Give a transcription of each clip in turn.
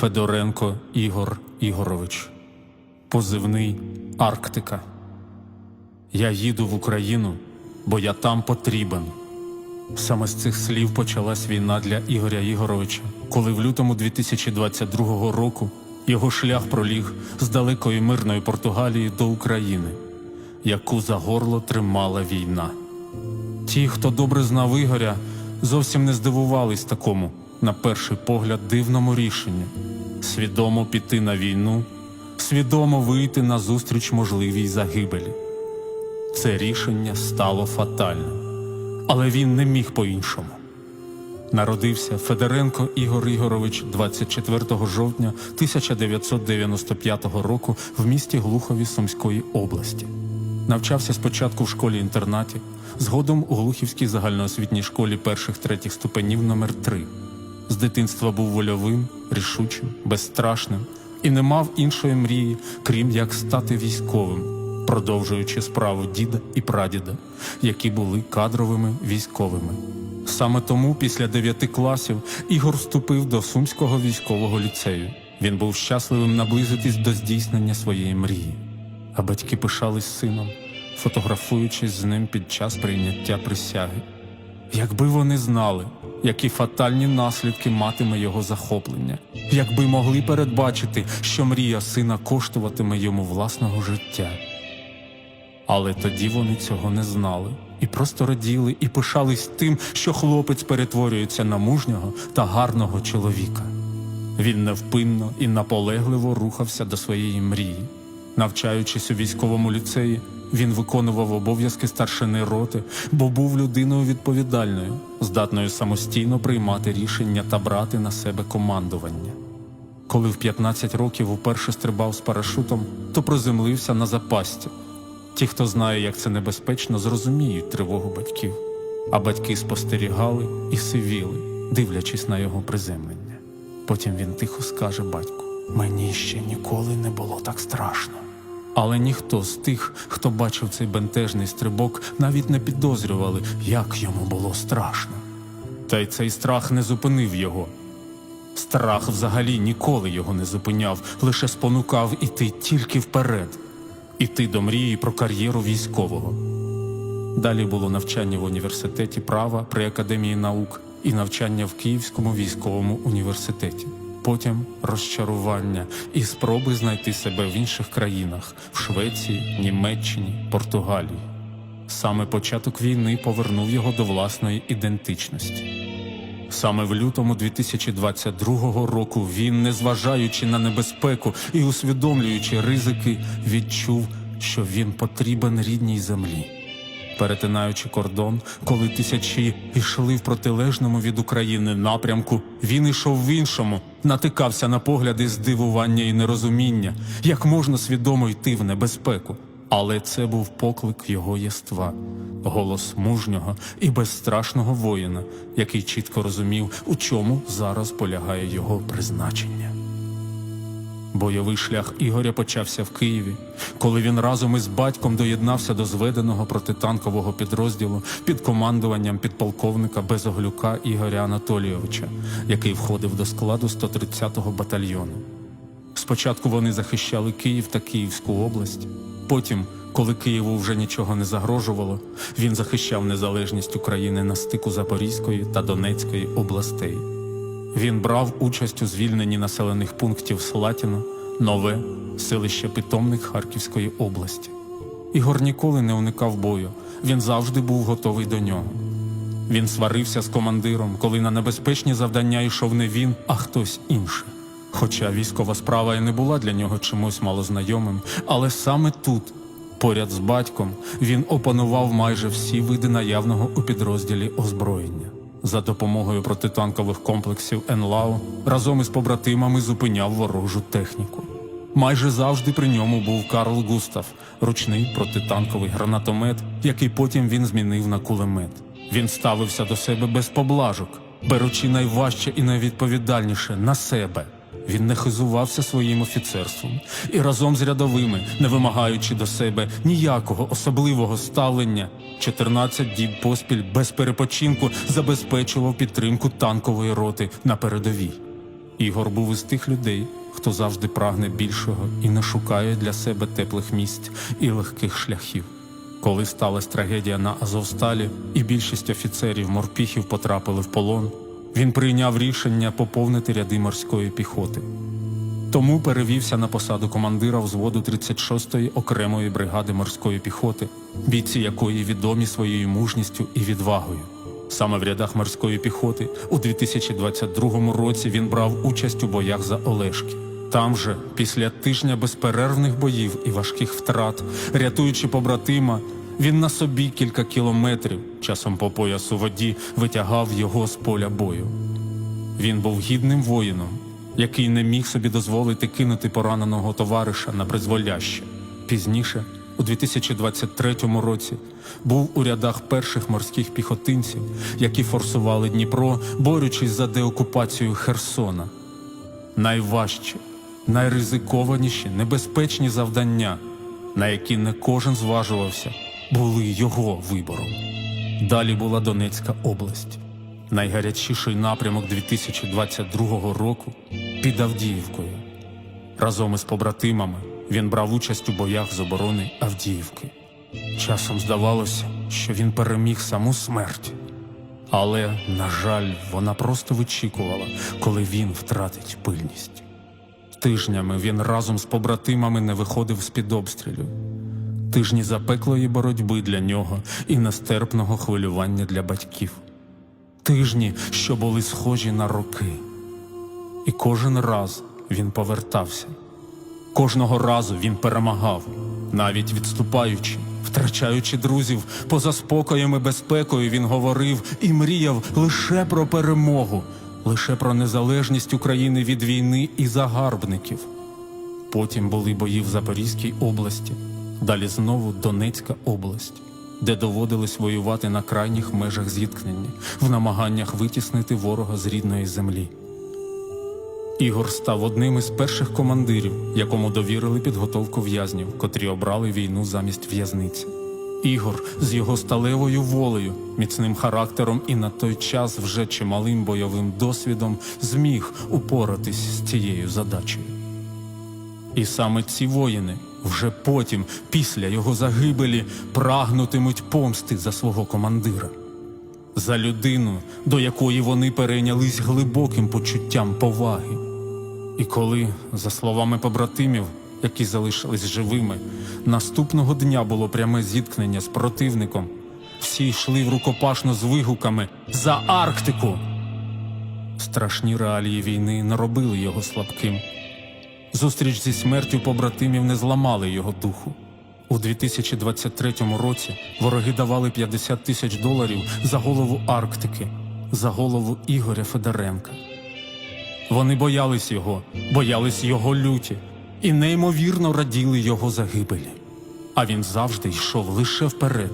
Федоренко Ігор Ігорович, позивний Арктика. Я їду в Україну, бо я там потрібен. Саме з цих слів почалась війна для Ігоря Ігоровича, коли в лютому 2022 року його шлях проліг з далекої мирної Португалії до України, яку за горло тримала війна. Ті, хто добре знав Ігоря, зовсім не здивувались такому, на перший погляд, дивному рішенню свідомо піти на війну, свідомо вийти на зустріч можливій загибелі. Це рішення стало фатальним, але він не міг по-іншому. Народився Федоренко Ігор Ігорович 24 жовтня 1995 року в місті Глухові Сумської області. Навчався спочатку в школі-інтернаті, згодом у Глухівській загальноосвітній школі перших третіх ступенів номер 3 З дитинства був вольовим, рішучим, безстрашним і не мав іншої мрії, крім як стати військовим, продовжуючи справу діда і прадіда, які були кадровими військовими. Саме тому після дев'яти класів Ігор вступив до Сумського військового ліцею. Він був щасливим наблизитись до здійснення своєї мрії. А батьки пишались сином, фотографуючись з ним під час прийняття присяги. Якби вони знали, які фатальні наслідки матиме його захоплення, якби могли передбачити, що мрія сина коштуватиме йому власного життя. Але тоді вони цього не знали і просто раділи і пишались тим, що хлопець перетворюється на мужнього та гарного чоловіка. Він невпинно і наполегливо рухався до своєї мрії. Навчаючись у військовому ліцеї, він виконував обов'язки старшини роти, бо був людиною відповідальною, здатною самостійно приймати рішення та брати на себе командування. Коли в 15 років уперше стрибав з парашутом, то приземлився на запасті. Ті, хто знає, як це небезпечно, зрозуміють тривогу батьків, а батьки спостерігали і сивіли, дивлячись на його приземлення. Потім він тихо скаже батьку: Мені ще ніколи не було так страшно. Але ніхто з тих, хто бачив цей бентежний стрибок, навіть не підозрювали, як йому було страшно. Та й цей страх не зупинив його. Страх взагалі ніколи його не зупиняв, лише спонукав іти тільки вперед, іти до мрії про кар'єру військового. Далі було навчання в університеті права при академії наук і навчання в Київському військовому університеті. Потім розчарування і спроби знайти себе в інших країнах в Швеції, Німеччині, Португалії. Саме початок війни повернув його до власної ідентичності. Саме в лютому 2022 року він, незважаючи на небезпеку і усвідомлюючи ризики, відчув, що він потрібен рідній землі. Перетинаючи кордон, коли тисячі йшли в протилежному від України напрямку, він ішов в іншому, натикався на погляди здивування і нерозуміння, як можна свідомо йти в небезпеку. Але це був поклик його єства, голос мужнього і безстрашного воїна, який чітко розумів, у чому зараз полягає його призначення. Бойовий шлях Ігоря почався в Києві, коли він разом із батьком доєднався до зведеного протитанкового підрозділу під командуванням підполковника Безоглюка Ігоря Анатолійовича, який входив до складу 130-го батальйону. Спочатку вони захищали Київ та Київську область. Потім, коли Києву вже нічого не загрожувало, він захищав незалежність України на стику Запорізької та Донецької областей. Він брав участь у звільненні населених пунктів Слатіно, Нове, селище Питомник Харківської області. Ігор ніколи не уникав бою, він завжди був готовий до нього. Він сварився з командиром, коли на небезпечні завдання йшов не він, а хтось інший. Хоча військова справа і не була для нього чимось малознайомим, але саме тут, поряд з батьком, він опанував майже всі види наявного у підрозділі озброєння. За допомогою протитанкових комплексів ЕНЛАУ разом із побратимами зупиняв ворожу техніку. Майже завжди при ньому був Карл Густав, ручний протитанковий гранатомет, який потім він змінив на кулемет. Він ставився до себе без поблажок, беручи найважче і найвідповідальніше на себе. Він не хизувався своїм офіцерством і разом з рядовими, не вимагаючи до себе ніякого особливого ставлення, 14 діб поспіль без перепочинку забезпечував підтримку танкової роти на передовій. Ігор був із тих людей, хто завжди прагне більшого і не шукає для себе теплих місць і легких шляхів. Коли сталася трагедія на Азовсталі, і більшість офіцерів морпіхів потрапили в полон, він прийняв рішення поповнити ряди морської піхоти. Тому перевівся на посаду командира взводу 36-ї окремої бригади морської піхоти, бійці якої відомі своєю мужністю і відвагою. Саме в рядах морської піхоти у 2022 році він брав участь у боях за Олешки. Там же, після тижня безперервних боїв і важких втрат, рятуючи побратима, він на собі кілька кілометрів, часом по поясу воді, витягав його з поля бою. Він був гідним воїном, який не міг собі дозволити кинути пораненого товариша на призволяще. Пізніше, у 2023 році, був у рядах перших морських піхотинців, які форсували Дніпро, борючись за деокупацію Херсона. Найважчі, найризикованіші, небезпечні завдання, на які не кожен зважувався, були його вибором. Далі була Донецька область, найгарячіший напрямок 2022 року під Авдіївкою. Разом із побратимами він брав участь у боях з оборони Авдіївки. Часом здавалося, що він переміг саму смерть. Але, на жаль, вона просто вичікувала, коли він втратить пильність. Тижнями він разом з побратимами не виходив з-під обстрілів. Тижні запеклої боротьби для нього і нестерпного хвилювання для батьків. Тижні, що були схожі на роки. І кожен раз він повертався. Кожного разу він перемагав, навіть відступаючи, втрачаючи друзів, поза спокоєм і безпекою він говорив і мріяв лише про перемогу, лише про незалежність України від війни і загарбників. Потім були бої в Запорізькій області, далі знову Донецька область, де доводилось воювати на крайніх межах зіткнення, в намаганнях витіснити ворога з рідної землі. Ігор став одним із перших командирів, якому довірили підготовку в'язнів, котрі обрали війну замість в'язниці. Ігор з його сталевою волею, міцним характером і на той час вже чималим бойовим досвідом зміг упоратись з цією задачею. І саме ці воїни вже потім, після його загибелі, прагнутимуть помсти за свого командира, за людину, до якої вони перейнялись глибоким почуттям поваги. І коли, за словами побратимів, які залишились живими, наступного дня було пряме зіткнення з противником, всі йшли в рукопашну з вигуками за Арктику. Страшні реалії війни не робили його слабким. Зустріч зі смертю побратимів не зламали його духу. У 2023 році вороги давали 50 тисяч доларів за голову Арктики, за голову Ігоря Федоренка. Вони боялись його, боялись його люті і неймовірно раділи його загибелі. А він завжди йшов лише вперед.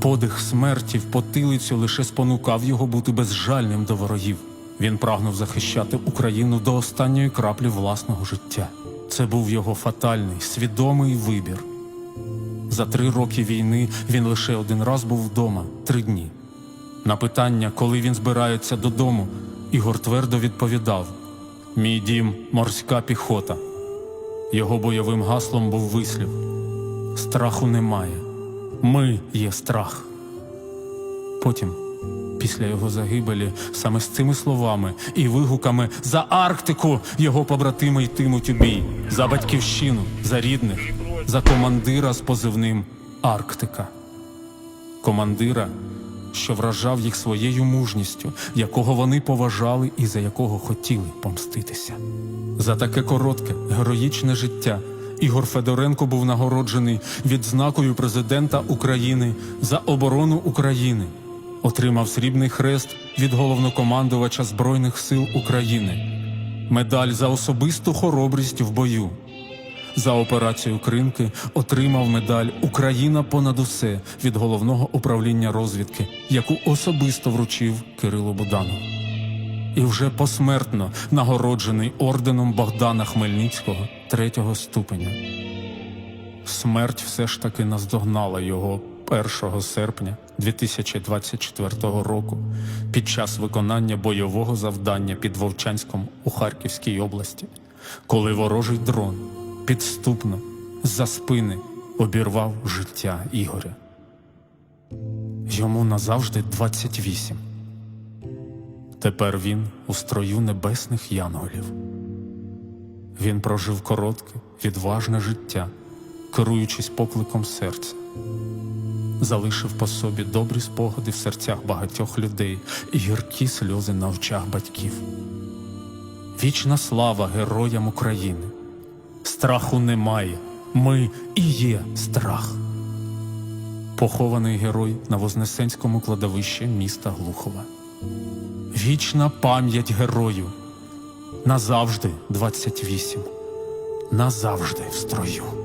Подих смерті в потилицю лише спонукав його бути безжальним до ворогів. Він прагнув захищати Україну до останньої краплі власного життя. Це був його фатальний, свідомий вибір. За три роки війни він лише один раз був вдома три дні. На питання, коли він збирається додому, Ігор твердо відповідав: Мій дім морська піхота. Його бойовим гаслом був вислів: Страху немає. Ми є страх. Потім, після його загибелі, саме з цими словами і вигуками за Арктику його побратими йтимуть у бій, за батьківщину, за рідних, за командира з позивним Арктика. Командира, що вражав їх своєю мужністю, якого вони поважали і за якого хотіли помститися. За таке коротке, героїчне життя Ігор Федоренко був нагороджений відзнакою президента України за оборону України, отримав срібний хрест від головнокомандувача Збройних сил України, медаль за особисту хоробрість в бою. За операцію Кринки отримав медаль Україна понад усе від головного управління розвідки, яку особисто вручив Кирило Буданов. І вже посмертно нагороджений орденом Богдана Хмельницького третього ступеня. Смерть все ж таки наздогнала його 1 серпня 2024 року під час виконання бойового завдання під Вовчанськом у Харківській області, коли ворожий дрон підступно за спини обірвав життя Ігоря. Йому назавжди 28. Тепер він у строю небесних янголів. Він прожив коротке, відважне життя, керуючись покликом серця, залишив по собі добрі спогади в серцях багатьох людей і гіркі сльози на очах батьків. Вічна слава героям України. Страху немає. Ми і є страх. Похований герой на Вознесенському кладовищі міста Глухова. Вічна пам'ять герою. Назавжди 28. Назавжди в строю.